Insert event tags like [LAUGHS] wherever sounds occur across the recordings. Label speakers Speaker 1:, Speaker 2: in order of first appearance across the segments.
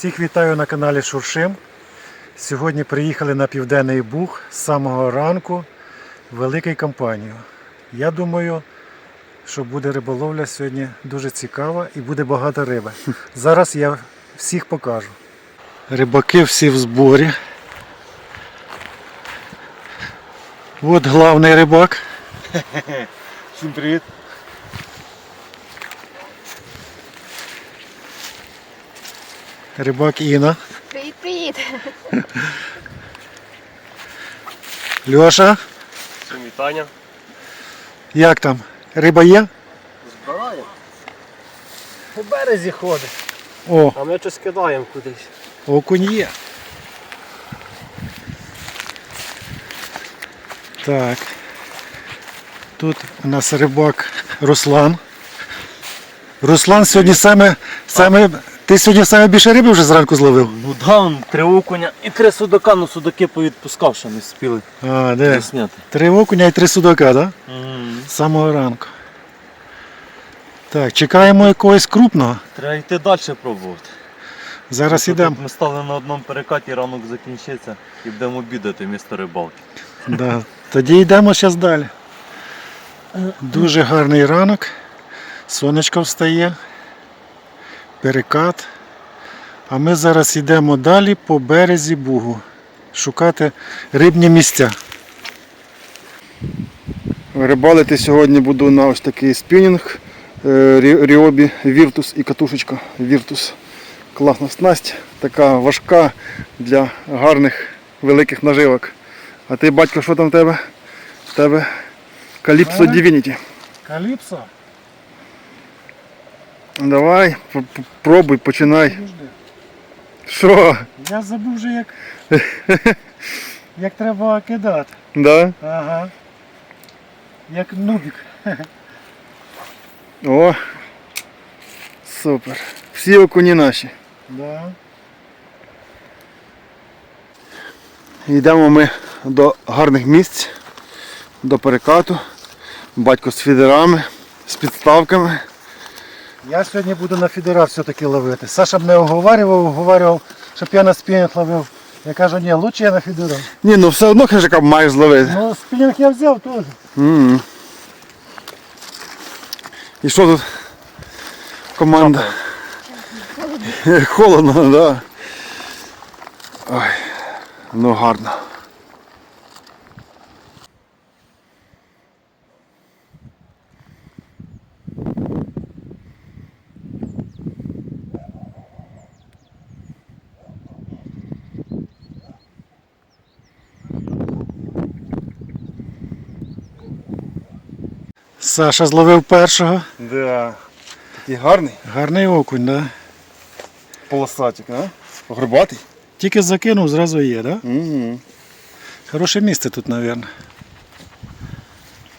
Speaker 1: Всіх вітаю на каналі Шуршим. Сьогодні приїхали на Південний Буг з самого ранку великою компанією. Я думаю, що буде риболовля сьогодні дуже цікава і буде багато риби. Зараз я всіх покажу. Рибаки всі в зборі. От головний рибак.
Speaker 2: Всім привіт.
Speaker 1: Рибак Інна.
Speaker 3: Привіт, привіт.
Speaker 1: Льоша,
Speaker 2: Всім вітання.
Speaker 1: як там? Риба є?
Speaker 2: Збираємо. По березі ходить,
Speaker 1: О,
Speaker 2: а ми щось кидаємо кудись.
Speaker 1: Окунь є. Так. Тут у нас рибак Руслан. Руслан сьогодні саме, саме. Ти сьогодні саме більше риби вже зранку зловив?
Speaker 4: Ну да, он три окуня і три судака, ну судаки повідпускав, що не спіли
Speaker 1: А, де?
Speaker 4: засняти.
Speaker 1: Три окуня і три судака, так? Да? З самого ранку. Так, чекаємо якогось крупного.
Speaker 4: Треба йти далі пробувати.
Speaker 1: Зараз
Speaker 4: Тут
Speaker 1: йдемо.
Speaker 4: Ми стали на одному перекаті, ранок закінчиться і будемо обідати місто рибалки.
Speaker 1: Да. Тоді йдемо зараз далі. Дуже гарний ранок. Сонечко встає. Перекат. А ми зараз йдемо далі по березі Бугу. Шукати рибні місця.
Speaker 5: Рибалити сьогодні буду на ось такий спінінг е, Ріобі Віртус і катушечка Віртус. Класна снасть, така важка для гарних великих наживок. А ти, батько, що там в тебе? В тебе
Speaker 1: Ага.
Speaker 5: Divinity.
Speaker 1: Каліпсо?
Speaker 5: Давай, пробуй, починай. Що?
Speaker 1: Я забув вже як, [LAUGHS] як треба кидати.
Speaker 5: Да?
Speaker 1: Ага. Як нубік.
Speaker 5: О, супер. Всі окуні наші.
Speaker 1: Да.
Speaker 5: Йдемо ми до гарних місць, до перекату. Батько з фідерами, з підставками.
Speaker 1: Я сьогодні буду на фідера все-таки ловити. Саша мене оговарював, оговарював, щоб я на спінінг ловив. Я кажу, ні, лучше я на фідера.
Speaker 5: Ні, ну все одно хижака маєш зловити.
Speaker 1: Ну, спінінг я взяв теж.
Speaker 5: М. І що тут? Команда. Холодно, так. [LAUGHS] Да. Ой, ну гарно.
Speaker 1: Саша зловив першого.
Speaker 5: Да. Такий гарний.
Speaker 1: Гарний окунь, да?
Speaker 5: Полосатик, а? Горбатий.
Speaker 1: Тільки закинув, зразу є, да?
Speaker 5: Угу.
Speaker 1: Хороше місце тут, мабуть.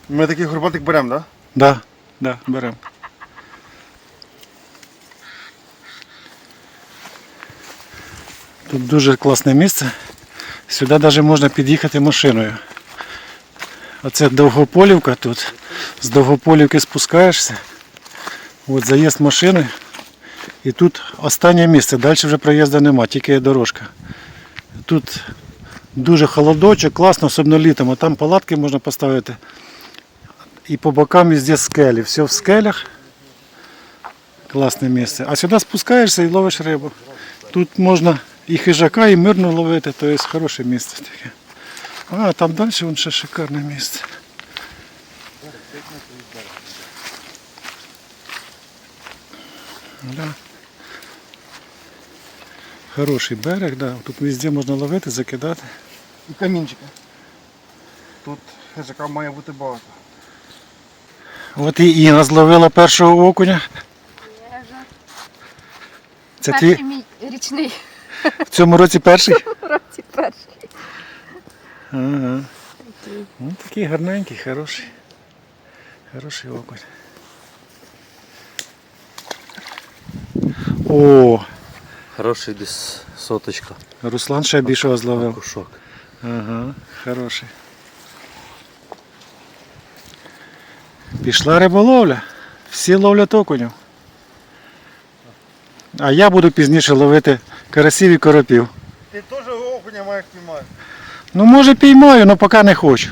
Speaker 5: Ми такий горбатик беремо, так?
Speaker 1: Да, да, беремо. Тут дуже класне місце. Сюди навіть можна під'їхати машиною. Оце Довгополівка тут. З Довгополівки спускаєшся. От заїзд машини. І тут останнє місце. Далі вже проїзду нема, тільки є дорожка. Тут дуже холодочок, класно, особливо літом. А там палатки можна поставити. І по бокам везде скелі. Все в скелях. Класне місце. А сюди спускаєшся і ловиш рибу. Тут можна і хижака, і мирно ловити, то є хороше місце таке. А, там далі вон ще шикарне місце. Да. Хороший берег, да. тут везде можна ловити, закидати.
Speaker 5: І камінчики. Тут хижака має бути багато.
Speaker 1: От і Інна зловила першого окуня. Це
Speaker 3: Перший
Speaker 1: твій
Speaker 3: мій річний
Speaker 1: в цьому році перший? [LAUGHS]
Speaker 3: в році перший.
Speaker 1: Ага. Ну, такий гарненький, хороший. Хороший окунь. О,
Speaker 4: Хороший десь соточка.
Speaker 1: Руслан ще більшого зловив.
Speaker 4: Кушок.
Speaker 1: Ага, хороший. Пішла риболовля. Всі ловлять окунів. А я буду пізніше ловити карасів і коропів.
Speaker 5: Ти теж окуня маєш піймати.
Speaker 1: Ну може піймаю, але поки не хочу.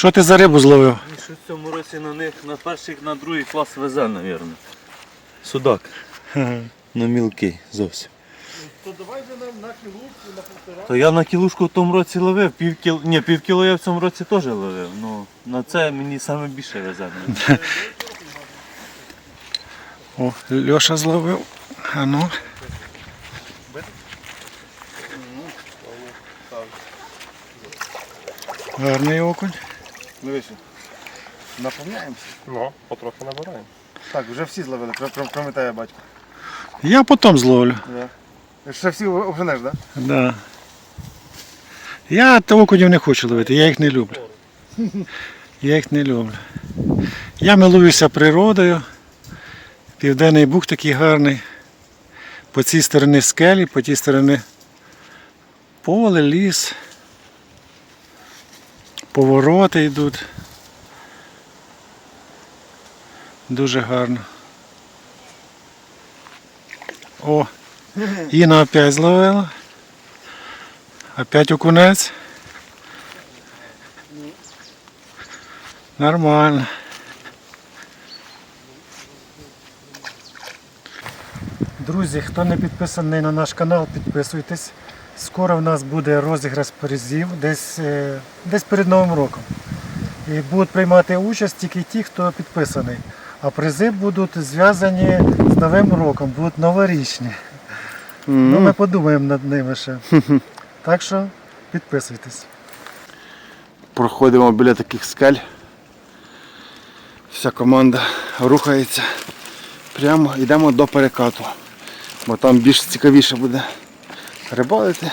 Speaker 1: Що ти за рибу зловив?
Speaker 4: Що в цьому році на них на перший, на другий клас везе, мабуть. Судак. [LAUGHS] Ну мілкий зовсім.
Speaker 5: То давай же нам на кілушку, на полтора.
Speaker 4: То я на кілушку в тому році ловив, пів кіл... Ні, пів кіло я в цьому році теж ловив. Ну, на це мені саме більше везе.
Speaker 1: О, Льоша зловив. А ну. Гарний окунь.
Speaker 5: Дивися. Наповняємося.
Speaker 2: Ну, потроху набираємо.
Speaker 5: Так, вже всі зловили, крім тебе, батько.
Speaker 1: Я потім зловлю.
Speaker 5: Да. Ще всі оженеш, так? Да?
Speaker 1: Да. Я окунів не хочу ловити, я їх не люблю. Я їх не люблю. Я милуюся природою. Південний Буг такий гарний. По цій стороні скелі, по тій стороні поле, ліс. Повороти йдуть. Дуже гарно. О, Інна опять зловила. Опять окунець. Нормально. Друзі, хто не підписаний на наш канал, підписуйтесь. Скоро в нас буде розіграш призів десь, е, десь перед Новим роком. І будуть приймати участь тільки ті, хто підписаний. А призи будуть зв'язані з Новим роком, будуть новорічні. Ну, ми подумаємо над ними ще. [LAUGHS] Так що підписуйтесь.
Speaker 5: Проходимо біля таких скель. Вся команда рухається. Прямо йдемо до перекату. Бо там більш цікавіше буде рибалити.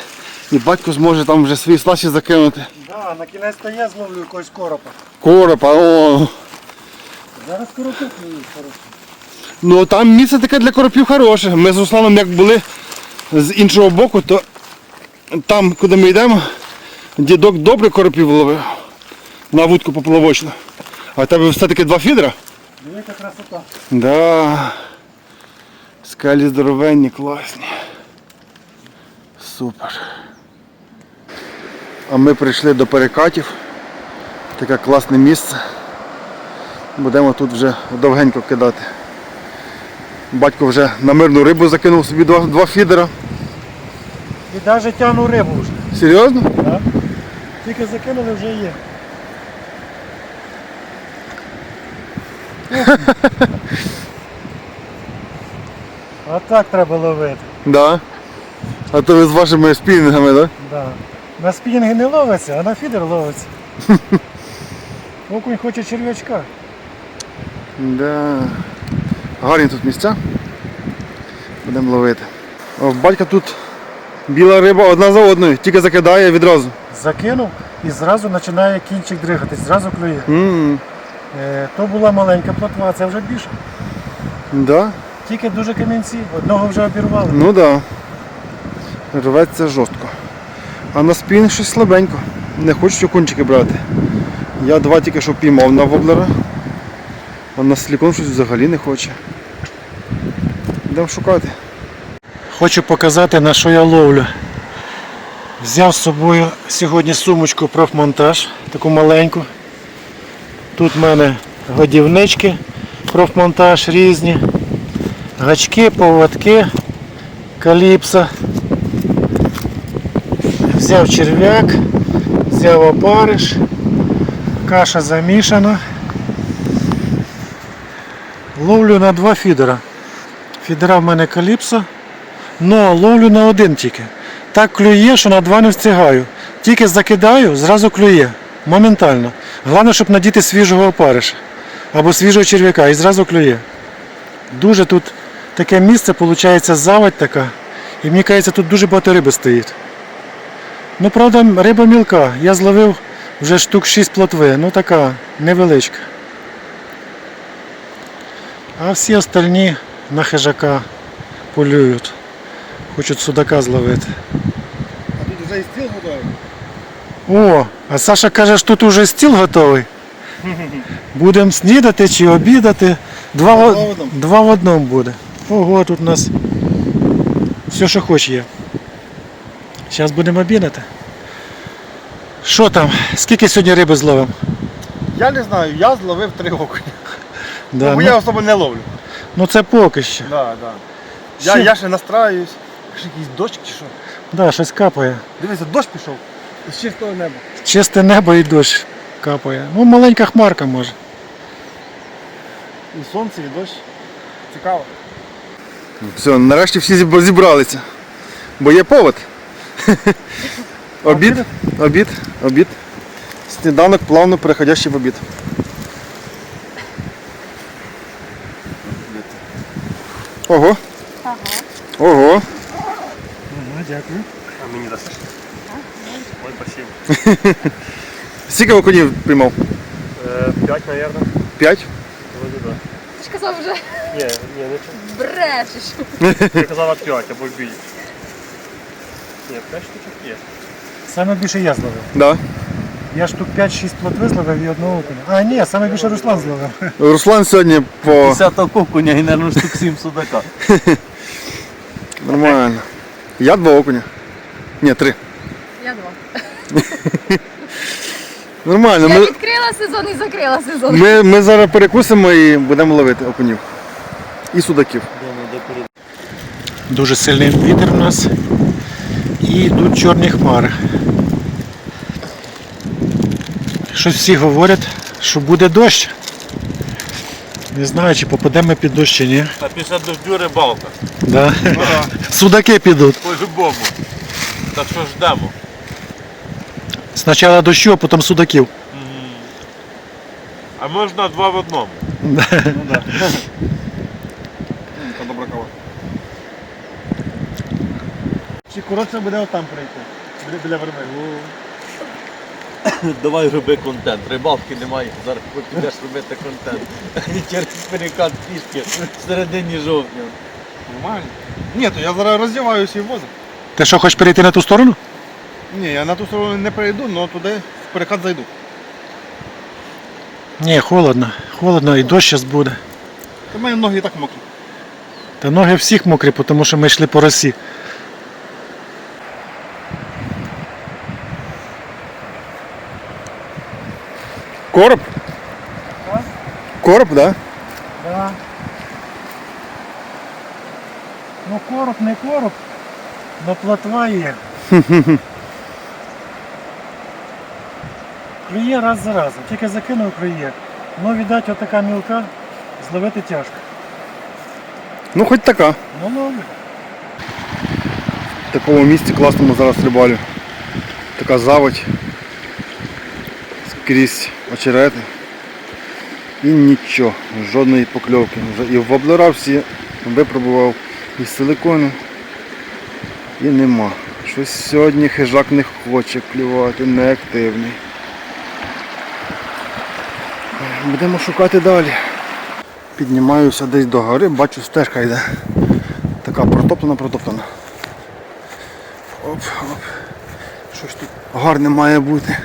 Speaker 5: І батько зможе там вже свої слаші закинути.
Speaker 1: Да, на кінець то я зловлю якогось коропа.
Speaker 5: Коропа, о.
Speaker 1: Зараз коропи клюють, хороші.
Speaker 5: Ну там місце таке для коропів хороше. Ми з Русланом як були з іншого боку, то там, куди ми йдемо, дідок добре коропів ловив. На вудку поплавочну. А в тебе все-таки два фідера?
Speaker 1: Велика красота.
Speaker 5: Да. Скалі здоровенні, класні. Супер. А ми прийшли до перекатів. Таке класне місце. Будемо тут вже довгенько кидати. Батько вже на мирну рибу закинув собі два, два фідера.
Speaker 1: І навіть тяну рибу вже.
Speaker 5: Серйозно?
Speaker 1: Да? Тільки закинули, вже є. [LAUGHS] А так треба ловити.
Speaker 5: Да. А то ви з вашими спінінгами, так?
Speaker 1: Да. На спінінги не ловиться, а на фідер ловиться. [LAUGHS] Окунь хоче черв'ячка.
Speaker 5: Да. Гарні тут місця. Будемо ловити. О, в батька тут біла риба одна за одною, тільки закидає відразу.
Speaker 1: Закинув і зразу починає кінчик дригатись, зразу клює.
Speaker 5: м
Speaker 1: Е, то була маленька плотва, це вже більше.
Speaker 5: Да.
Speaker 1: Тільки дуже камінці, одного вже обірвали.
Speaker 5: Ну да. Рветься жорстко. А на спін щось слабенько. Не хочуть окунчики брати. Я два тільки що піймав на воблера. А на слікон щось взагалі не хоче. Йдемо шукати.
Speaker 1: Хочу показати на що я ловлю. Взяв з собою сьогодні сумочку профмонтаж, таку маленьку. Тут в мене годівнички профмонтаж різні, гачки, поводки, каліпса. Взяв черв'як, взяв опариш, каша замішана. Ловлю на два фідера. Фідера в мене каліпсо. Ну, ловлю на один тільки. Так клює, що на два не встигаю. Тільки закидаю, зразу клює. Моментально. Головне, щоб надіти свіжого опариша. Або свіжого черв'яка і зразу клює. Дуже тут таке місце, виходить, заводь така. І мені кажеться, тут дуже багато риби стоїть. Ну, правда, риба мілка. Я зловив вже штук 6 плотви. Ну така невеличка. А всі остальні на хижака полюють. Хочуть судака зловити.
Speaker 5: А тут вже і стіл готовий.
Speaker 1: О, а Саша каже, що тут уже стіл готовий. Будемо снідати чи обідати. Два,
Speaker 5: два в одному
Speaker 1: буде. Ого, тут у нас все, що хоч є. Зараз будемо обідати. Що там? Скільки сьогодні риби зловимо?
Speaker 5: Я не знаю, я зловив три окуня.
Speaker 1: Да, ну,
Speaker 5: я особо не ловлю.
Speaker 1: ну це поки що.
Speaker 5: Да, да. Я,
Speaker 1: Ще-
Speaker 5: я ще настраюсь. Ще якийсь дощ чи що?
Speaker 1: Да, щось капає.
Speaker 5: Дивися, дощ пішов. Із чистого неба.
Speaker 1: Чисте небо і дощ капає. Ну, маленька хмарка може.
Speaker 5: І сонце, і дощ. Цікаво. Все, нарешті всі зіб- зібралися. Бо є повод. [LAUGHS] Обід, обід, обід. Сніданок плавно переходящий в обід. Ого,
Speaker 3: Ага.
Speaker 5: ого.
Speaker 1: Ага, дякую.
Speaker 2: А мені дасиш? Ой, спасибо. [LAUGHS]
Speaker 5: Скільки окунів приймав?
Speaker 2: Е, П'ять, мабуть.
Speaker 5: П'ять?
Speaker 2: Вроді.
Speaker 3: Ти ж казав вже
Speaker 2: Ні, ні, не
Speaker 3: брешеш.
Speaker 2: Я казав от п'ять або більше. Штучок є.
Speaker 1: Саме більше я зловив.
Speaker 5: Да.
Speaker 1: Я штук 5-6 плотви зловив і одного окуня. А, ні, саме більше Руслан зловив.
Speaker 5: Руслан сьогодні по
Speaker 4: 50 окуня і, мабуть, штук 7 судака. [LAUGHS]
Speaker 5: нормально. Я два окуня. Ні, три.
Speaker 3: Я два. [LAUGHS]
Speaker 5: Нормально.
Speaker 3: Я
Speaker 5: Ми,
Speaker 3: відкрила сезон і закрила сезон.
Speaker 5: ми, ми зараз перекусимо і будемо ловити окунів. І судаків.
Speaker 1: Дуже сильний вітер у нас. І йдуть чорні хмари. Щось всі говорять, що буде дощ. Не знаю, чи попадемо під дощ чи ні.
Speaker 4: А після дождю рибалка.
Speaker 1: Да. Судаки підуть.
Speaker 4: По-любому. Так що ждемо.
Speaker 1: Спочатку дощу, а потім судаків.
Speaker 4: А можна два в одному.
Speaker 5: Добра Чи коротше буде отам прийти? Біля, біля верби. [COUGHS]
Speaker 4: Давай роби контент. Рибалки немає, зараз підеш робити контент. [LAUGHS] Через перекат пішки в середині жовтня.
Speaker 5: Нормально. Ні, то я зараз роздіваюся і возу.
Speaker 1: Ти що, хочеш перейти на ту сторону?
Speaker 5: Ні, я на ту сторону не перейду, але туди в перекат зайду.
Speaker 1: Ні, холодно. Холодно і дощ зараз буде.
Speaker 5: У мене ноги і так мокрі.
Speaker 1: Та ноги всіх мокрі, тому що ми йшли по росі.
Speaker 5: Короб? Короб, так? Да?
Speaker 1: Да. Ну короб не короб, но плотва є. [LAUGHS] Клює раз за разом, тільки закинув клює. Ну, віддать, отака мілка, зловити тяжко.
Speaker 5: Ну хоч така.
Speaker 1: Ну, ловлю.
Speaker 5: В такому місці класному зараз рибалю. Така заводь. Скрізь очерети. І нічого, жодної покльовки. І воблера всі випробував і силикони. І нема. Щось сьогодні хижак не хоче клювати, неактивний. Будемо шукати далі. Піднімаюся десь до гори, бачу стежка йде. Така протоптана, протоптана. Оп, оп. Щось тут гарне має бути.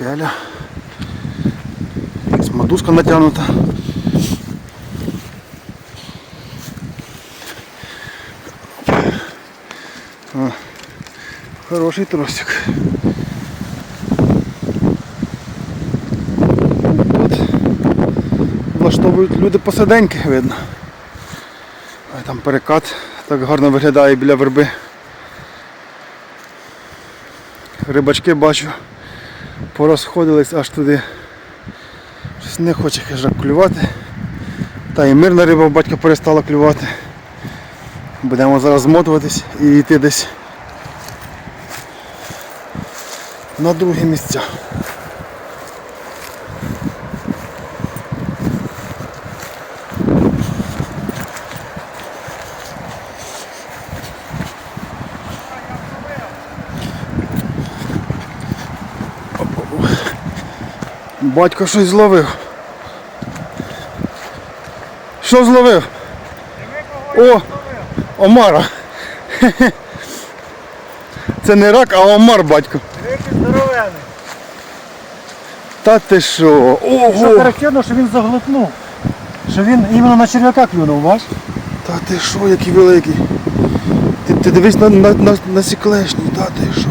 Speaker 5: Скеля. Якась Мотузка натягнута. Хороший тросик. Тут влаштовують люди посиденьки, видно. А там перекат так гарно виглядає біля верби. Рибачки бачу, порозходились аж туди. Щось не хоче хижак клювати. Та і мирна риба батька перестала клювати. Будемо зараз змотуватись і йти десь на другі місця. Батько щось зловив. Що зловив? О! Омара! [LAUGHS] Це не рак, а омар, батько.
Speaker 1: Здоровений.
Speaker 5: Та ти що?
Speaker 1: Що
Speaker 5: Ого!
Speaker 1: характерно, що він заглотнув. Що він іменно на черв'яка клюнув, бач?
Speaker 5: Та ти що, який великий. Ти, ти дивись на, на, на, на ці клешні, та ти що?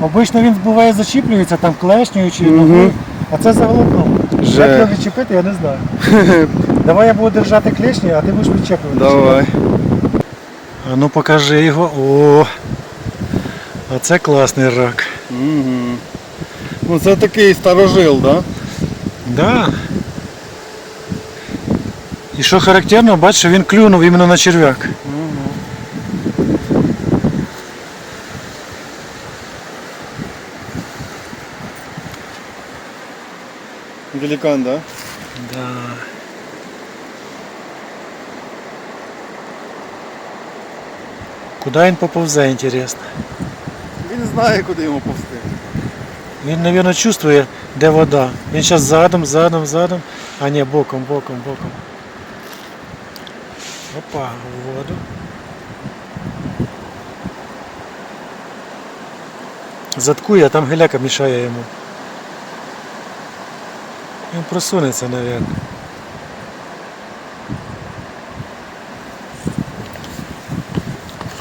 Speaker 1: Обично він буває зачіплюється там клешнею чи
Speaker 5: Мгм.
Speaker 1: ногою, а це заглотнув.
Speaker 5: Же.
Speaker 1: Як його відчепити, я не знаю. [LAUGHS] Давай я буду держати клешні, а ти будеш відчеплювати.
Speaker 5: Давай.
Speaker 1: А ну покажи його. О! А це класний рак.
Speaker 5: Угу. Ну це такий старожил, да?
Speaker 1: Да. І що характерно, бачиш, він клюнув іменно на черв'як.
Speaker 5: Великан, да?
Speaker 1: Да. Куди він поповзе, інтересно.
Speaker 5: Він знає, куди йому повсти.
Speaker 1: Він, мабуть, чувствує, де вода. Він зараз задом, задом, задом. А ні, боком, боком, боком. Опа, в воду. Заткує, а там геляка мішає йому. Він просунеться, мабуть.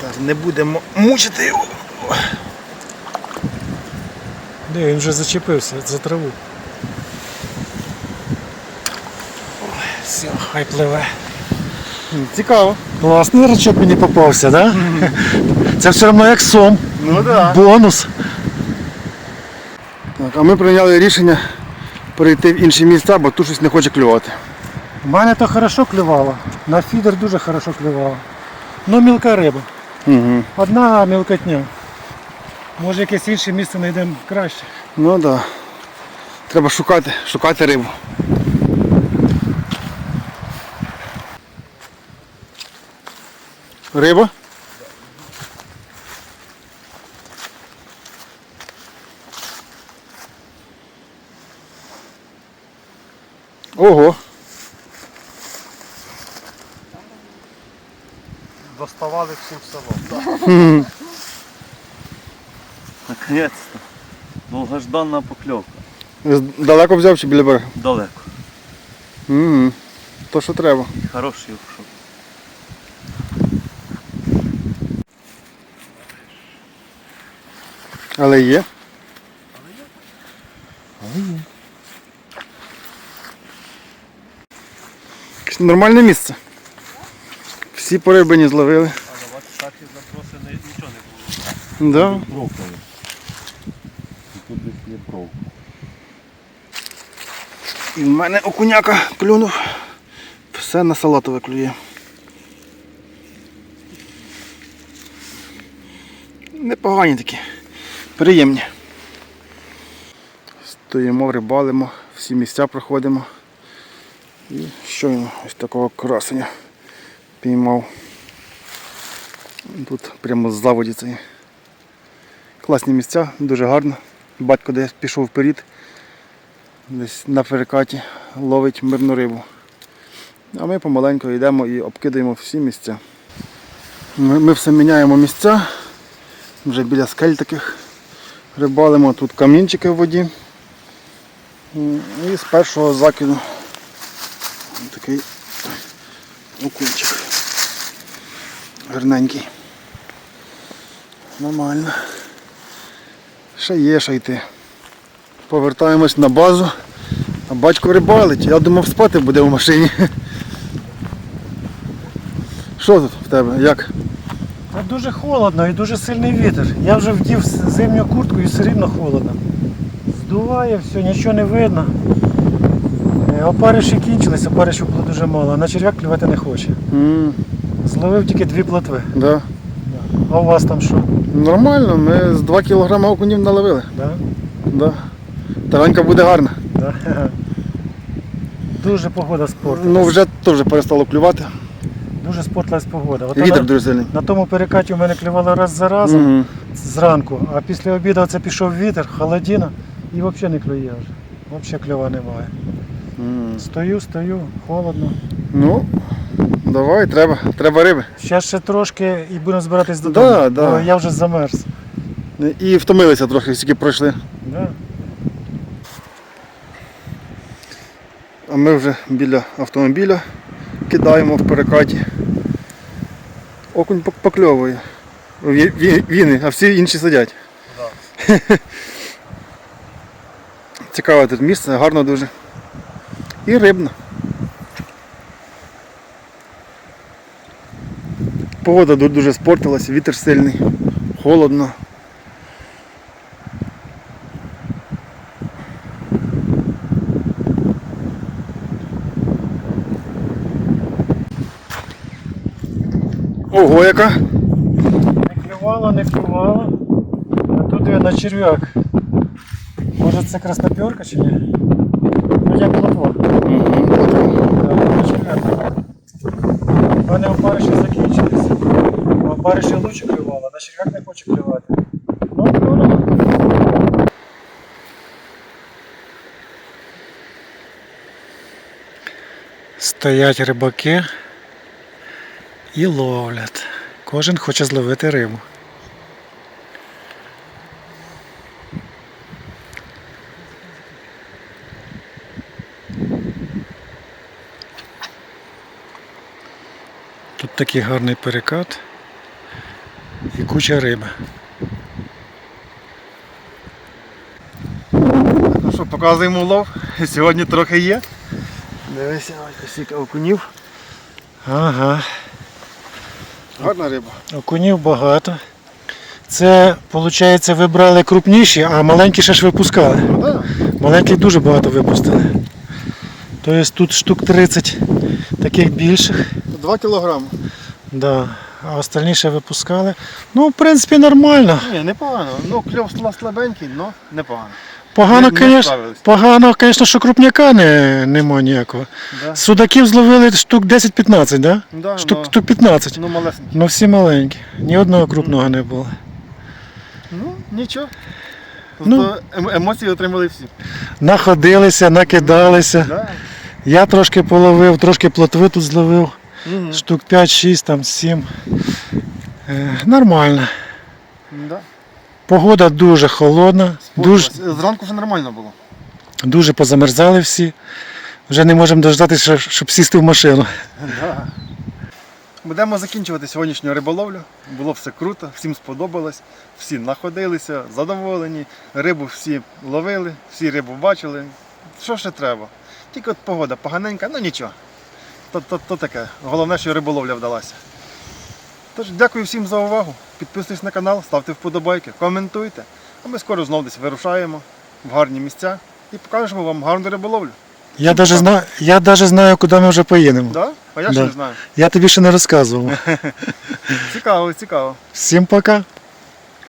Speaker 5: Так, не будемо мучити його.
Speaker 1: Де, він вже зачепився за траву. Все, хай пливе.
Speaker 5: Цікаво.
Speaker 1: Класний рачок мені попався, так? Да? Це все одно як сом.
Speaker 5: Ну так.
Speaker 1: Бонус.
Speaker 5: Так, а ми прийняли рішення перейти в інші місця, бо тут щось не хоче клювати.
Speaker 1: У мене то хорошо клювало. На фідер дуже хорошо клювало. Ну мілка риба.
Speaker 5: Угу.
Speaker 1: Одна мілкотня. Може якесь інше місце знайдемо краще.
Speaker 5: Ну так. Да. Треба шукати, шукати рибу. Риба? Ого.
Speaker 2: Доставали всім селом. [LAUGHS]
Speaker 4: Наконець-то. Довгожданна покльовка.
Speaker 5: Далеко взяв чи біля берега?
Speaker 4: Далеко.
Speaker 5: Угу. То що треба.
Speaker 4: Хороший ушов.
Speaker 5: Але є. Нормальне місце. Всі по рибині зловили.
Speaker 2: Але у вас так і заброси не- нічого не було.
Speaker 5: Да.
Speaker 4: Тут десь є бровка.
Speaker 5: І в мене окуняка клюнув. Все на салатове клює. Непогані такі. Приємні. Стоїмо, рибалимо, всі місця проходимо. І щойно ось такого красення піймав. Тут прямо з заводі цієї. Класні місця, дуже гарно. Батько десь пішов вперед десь на перекаті ловить мирну рибу. А ми помаленьку йдемо і обкидаємо всі місця. Ми, ми все міняємо місця, вже біля скель таких рибалимо, тут камінчики в воді. І з першого закиду такий окунчик. Гарненький. Нормально. Ще є, ще йти. Повертаємось на базу, а батько рибалить. Я думав спати буде в машині. [LAUGHS] Що тут в тебе? Як?
Speaker 1: Та дуже холодно і дуже сильний вітер. Я вже вдів зимню куртку і все рівно холодно. Здуває все, нічого не видно. Е, Опариші кінчились, опаришів було дуже мало, а на черв'як клювати не хоче.
Speaker 5: м
Speaker 1: Зловив тільки дві плотви.
Speaker 5: да.
Speaker 1: А у вас там що?
Speaker 5: Нормально, ми з 2 кг окунів наловили.
Speaker 1: Да?
Speaker 5: Да. Таранька буде гарна.
Speaker 1: Да. Дуже погода спортилась.
Speaker 5: Ну вже теж перестало клювати.
Speaker 1: Дуже спортилась погода. Ото
Speaker 5: Вітер
Speaker 1: на,
Speaker 5: дуже сильний.
Speaker 1: на тому перекаті у мене клювало раз за разом
Speaker 5: Мгм.
Speaker 1: зранку, а після обіду це пішов вітер, холодина і взагалі не клює вже. Взагалі кльова немає.
Speaker 5: М.
Speaker 1: Стою, стою, холодно.
Speaker 5: Ну, Давай, треба, треба риби.
Speaker 1: Зараз ще трошки і будемо збиратись додому.
Speaker 5: Да, да.
Speaker 1: бо я вже замерз.
Speaker 5: І втомилися трохи, стільки пройшли.
Speaker 1: Да.
Speaker 5: А ми вже біля автомобіля кидаємо в перекаті. Окунь покльовує. Ві- ві- Віни, а всі інші сидять. [LAUGHS] Цікаве тут місце, гарно дуже. І рибно. Погода ду- дуже спортилась, вітер сильний, холодно. Ого, яка!
Speaker 1: Не клювало, не клювало. А тут я на черв'як. Може це красноперка чи ні? Ну як плотва. Да, на черв'як. У мене опариші закінчилися. Опариші лучше кривало, на черв'як не хоче клювати. Ну, клюнуло. Стоять рибаки і ловлять. Кожен хоче зловити рибу. Такий гарний перекат і куча риби.
Speaker 5: Ну що, показуємо улов. Сьогодні трохи є. Дивися, ось стільки окунів.
Speaker 1: Ага,
Speaker 5: Гарна риба.
Speaker 1: окунів багато. Це, виходить, ви брали крупніші, а маленькі ще ж випускали.
Speaker 5: Ну, да.
Speaker 1: Маленьких дуже багато випустили. Тобто тут штук 30 таких більших.
Speaker 5: 2 кілограми.
Speaker 1: Да. А остальні ще випускали. Ну, в принципі, нормально.
Speaker 5: Ні, непогано. Ну, кльов слабенький, але непогано.
Speaker 1: Погано,
Speaker 5: Не- не справились.
Speaker 1: погано, звісно, що крупняка не, нема ніякого.
Speaker 5: Да.
Speaker 1: Судаків зловили штук 10-15, да?
Speaker 5: Да,
Speaker 1: Штук,
Speaker 5: ну,
Speaker 1: штук 15.
Speaker 5: ну малесенький.
Speaker 1: Ну всі маленькі. Ні одного крупного не було.
Speaker 5: Ну, нічого.
Speaker 1: Ну.
Speaker 5: Зато ем- емоції отримали всі.
Speaker 1: Находилися, накидалися.
Speaker 5: Да.
Speaker 1: Я трошки половив, трошки плотви тут зловив.
Speaker 5: Мгм.
Speaker 1: Штук 5-6, там 7. Е, нормально.
Speaker 5: Да.
Speaker 1: Погода дуже холодна, дуже,
Speaker 5: Зранку вже нормально було.
Speaker 1: дуже позамерзали всі. Вже не можемо дождатися, щоб сісти в машину.
Speaker 5: Да. Будемо закінчувати сьогоднішню риболовлю. Було все круто, всім сподобалось, всі знаходилися, задоволені, рибу всі ловили, всі рибу бачили. Що ще треба? Тільки от погода поганенька, ну нічого. То, то, то таке. Головне, що риболовля вдалася. Тож дякую всім за увагу. Підписуйтесь на канал, ставте вподобайки, коментуйте. А ми скоро знову десь вирушаємо в гарні місця і покажемо вам гарну риболовлю.
Speaker 1: Я навіть знаю, я даже знаю, куди ми вже поїдемо.
Speaker 5: Да? А я ще
Speaker 1: Да.
Speaker 5: не знаю.
Speaker 1: Я тобі ще не розказував. [LAUGHS]
Speaker 5: Цікаво, цікаво.
Speaker 1: Всім пока.